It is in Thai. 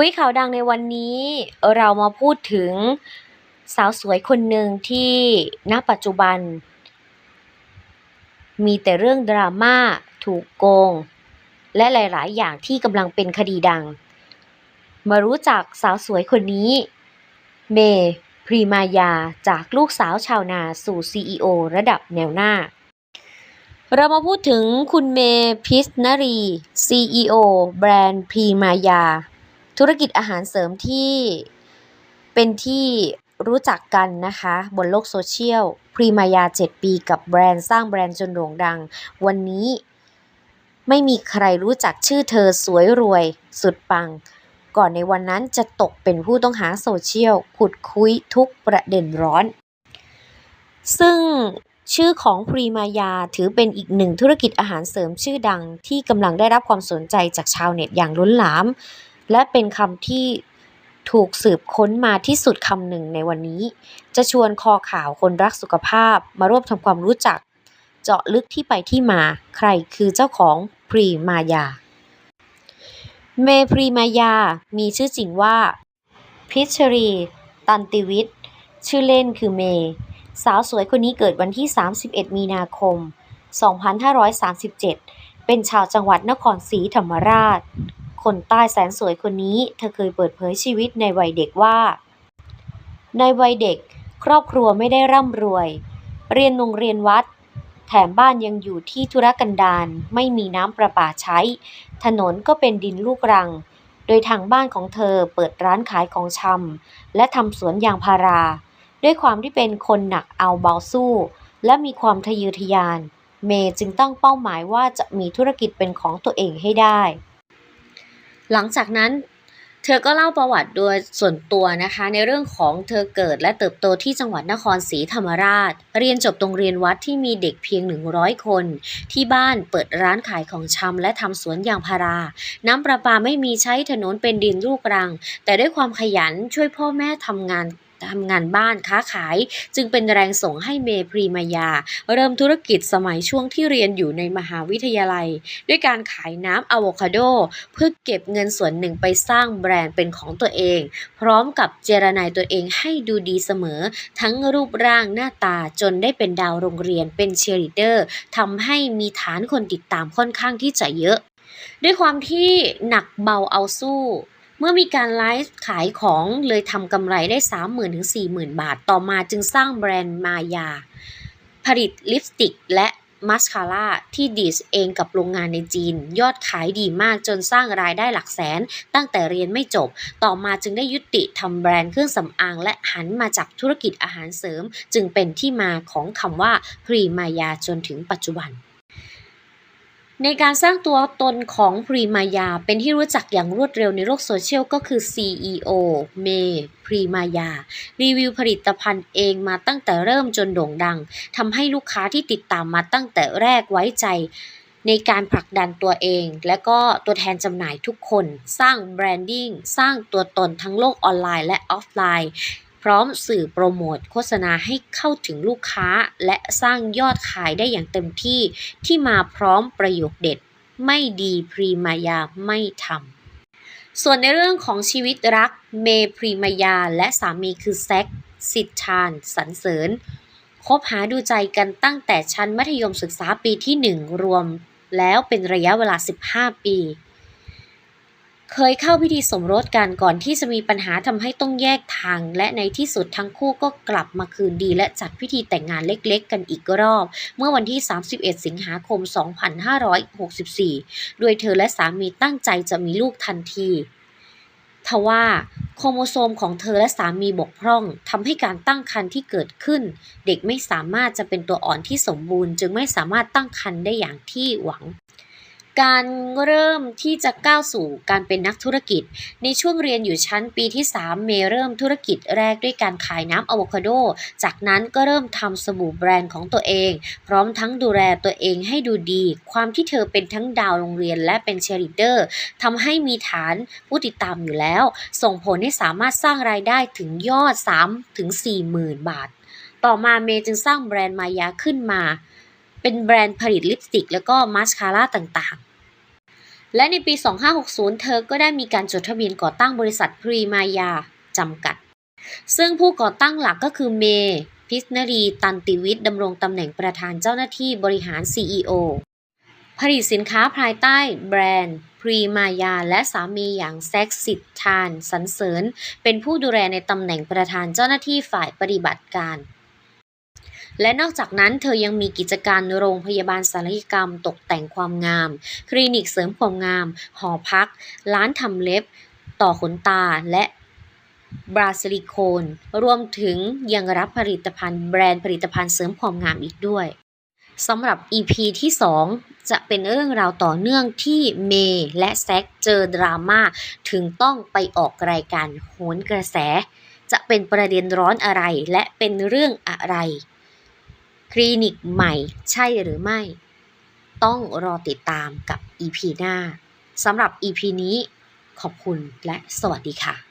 คุยข่าวดังในวันนี้เรามาพูดถึงสาวสวยคนหนึ่งที่ณปัจจุบัน มีแต่เรื่องดราม่าถูกโกง และหลาย ๆ อย่างที่กำลังเป็นคดีดัง มารู้จักสาวสวยคนนี้ เมพรีมายาจากลูกสาวชาวนาสู่ CEO ระดับแนวหน้า เรามาพูดถึงคุณเมพิสนารี CEO แบรนด์พรีมายา ธุรกิจอาหารเสริมที่เป็นที่รู้จักกันนะคะ บนโลกโซเชียลพรีมายา 7 ปีกับแบรนด์สร้างแบรนด์จนโด่งดัง วันนี้ไม่มีใครรู้จักชื่อเธอสวยรวยสุดปัง ก่อนในวันนั้นจะตกเป็นผู้ต้องหาโซเชียลขุดคุยทุกประเด็นร้อน ซึ่งชื่อของพรีมายาถือเป็นอีกหนึ่งธุรกิจอาหารเสริมชื่อดังที่กำลังได้รับความสนใจจากชาวเน็ตอย่างล้นหลาม และเป็นคำที่ถูกสืบค้นมาที่สุดคำหนึ่งในวันนี้ จะชวนคอข่าวคนรักสุขภาพมาร่วมทำความรู้จัก เจาะลึกที่ไปที่มา ใครคือเจ้าของพรีมายา เมพรีมายา มีชื่อจริงว่า พิชรี ตันติวิทย์ ชื่อเล่นคือเม สาวสวยคนนี้เกิดวันที่ 31 มีนาคม 2537 เป็นชาวจังหวัดนครศรีธรรมราช คนใต้แสนสวยคนนี้เธอเคยเปิดเผยชีวิตในวัยเด็กว่า ในวัยเด็ก ครอบครัวไม่ได้ร่ำรวย เรียนโรงเรียนวัด แถมบ้านยังอยู่ที่ธุรกันดารไม่มีน้ำประปาใช้ ถนนก็เป็นดินลูกรัง โดยทางบ้านของเธอเปิดร้านขายของชำและทำสวนยางพารา ด้วยความที่เป็นคนหนักเอาเบาสู้ และมีความทะเยอทะยาน เมย์จึงตั้งเป้าหมายว่าจะมีธุรกิจเป็นของตัวเองให้ได้ หลังจากนั้นเธอก็เล่าประวัติโดยส่วนตัวนะคะ ในเรื่องของเธอเกิดและเติบโตที่จังหวัดนครศรีธรรมราช เรียนจบโรงเรียนวัดที่มีเด็กเพียง 100 คน ที่บ้านเปิดร้านขายของชำและทำสวนยางพารา น้ำประปาไม่มีใช้ถนนเป็นดินลูกรัง แต่ด้วยความขยันช่วยพ่อแม่ทำงาน ทำงานบ้านค้าขาย จึงเป็นแรงส่งให้เมพรีมายา เริ่มธุรกิจสมัยช่วงที่เรียนอยู่ในมหาวิทยาลัย ด้วยการขายน้ำอะโวคาโด เพื่อเก็บเงินส่วนหนึ่งไปสร้างแบรนด์เป็นของตัวเอง พร้อมกับเจรนายตัวเองให้ดูดีเสมอ ทั้งรูปร่างหน้าตาจนได้เป็นดาวโรงเรียนเป็นเชียร์ลีเดอร์ทำให้มีฐานคนติดตามค่อนข้างที่จะเยอะ ด้วยความที่หนักเบาเอาสู้ เมื่อมีการไลฟ์ขายของเลยทำกำไรได้ 30,000ถึง40,000 บาท ต่อมาจึงสร้างแบรนด์มายา ผลิตลิปสติกและมัสคาร่าที่ดีดเองกับโรงงานในจีน ยอดขายดีมากจนสร้างรายได้หลักแสน ตั้งแต่เรียนไม่จบ ต่อมาจึงได้ยุติทำแบรนด์เครื่องสำอาง และหันมาจับธุรกิจอาหารเสริม จึงเป็นที่มาของคำว่าพรีมายาจนถึงปัจจุบัน ในการสร้างตัวตนของพรีมายา เป็นที่รู้จักอย่างรวดเร็วในโลกโซเชียลก็คือ CEO เมพรีมายา รีวิวผลิตภัณฑ์เองมาตั้งแต่เริ่มจนโด่งดังทำให้ลูกค้าที่ติดตามมาตั้งแต่แรกไว้ใจ ในการผลักดันตัวเอง และก็ตัวแทนจำหน่ายทุกคน สร้างแบรนดิ้งสร้างตัวตนทั้งโลกออนไลน์และออฟไลน์ ร้อมสื่อโปรโมทโฆษณาให้เข้าถึงลูกค้า และสร้างยอดขายได้อย่างเต็มที่ ที่มาพร้อมประโยคเด็ด ไม่ดีพรีมายาไม่ทำส่วนในเรื่องของชีวิตรักเมพรีมายาและสามีคือแซคสิทธานสรรเสริญคบหาดูใจกันตั้งแต่ชั้นมัธยมศึกษาปีที่ 1 รวม แล้วเป็นระยะเวลา 15 ปี เคยเข้าพิธีสมรสกันก่อนที่จะมีปัญหาทำให้ต้องแยกทาง และในที่สุดทั้งคู่ก็กลับมาคืนดี และจัดพิธีแต่งงานเล็กๆ กันอีกรอบ เมื่อวันที่ 31 สิงหาคม 2564 โดยเธอและสามีตั้งใจจะมีลูกทันทีทว่าโครโมโซมของเธอและสามีบกพร่องทำให้การตั้งครรภ์ที่เกิดขึ้น เด็กไม่สามารถจะเป็นตัวอ่อนที่สมบูรณ์ จึงไม่สามารถตั้งครรภ์ได้อย่างที่หวัง การเริ่มที่จะก้าวสู่การเป็นนักธุรกิจ ในช่วงเรียนอยู่ชั้นปีที่ 3 เมย์เริ่มธุรกิจแรกด้วยการขายน้ำอะโวคาโด จากนั้นก็เริ่มทำสบู่แบรนด์ของตัวเอง พร้อมทั้งดูแลตัวเองให้ดูดี ความที่เธอเป็นทั้งดาวโรงเรียนและเป็นเชียร์ลีดเดอร์ทำให้มีฐานผู้ติดตามอยู่แล้ว ส่งผลให้สามารถสร้างรายได้ถึงยอด 3 ถึง4หมื่นบาท ต่อมาเมย์จึงสร้างแบรนด์มายาขึ้นมาเป็นแบรนด์ผลิตลิปสติก แล้วก็มาสคาร่าต่างๆ และในปี 2560 เธอก็ได้มีการจดทะเบียนก่อตั้งบริษัทพรีมายาจำกัด ซึ่งผู้ก่อตั้งหลักก็คือเมย์พิษนรีตันติวิทย์ดำรงตำแหน่งประธานเจ้าหน้าที่บริหาร CEO ผลิตสินค้าภายใต้แบรนด์พรีมายาและสามีอย่างแซกสิทธานสันเสริญ เป็นผู้ดูแลในตำแหน่งประธานเจ้าหน้าที่ฝ่ายปฏิบัติการ และนอกจากนั้นเธอยังมีกิจการโรงพยาบาลศัลยกรรม ตกแต่งความงาม คลินิกเสริมความงาม หอพัก ร้านทำเล็บ ต่อขนตาและบราซิลิโคน รวมถึงยังรับผลิตภัณฑ์แบรนด์ผลิตภัณฑ์เสริมความงามอีกด้วยสำหรับ EP ที่ 2 จะเป็นเรื่องราวต่อเนื่องที่เมย์และแซคเจอดราม่าถึงต้องไปออกรายการโหนกระแส จะเป็นประเด็นร้อนอะไรและเป็นเรื่องอะไร คลินิกใหม่ใช่หรือไม่ ต้องรอติดตามกับ EP หน้าสำหรับ EP นี้ขอบคุณและสวัสดีค่ะ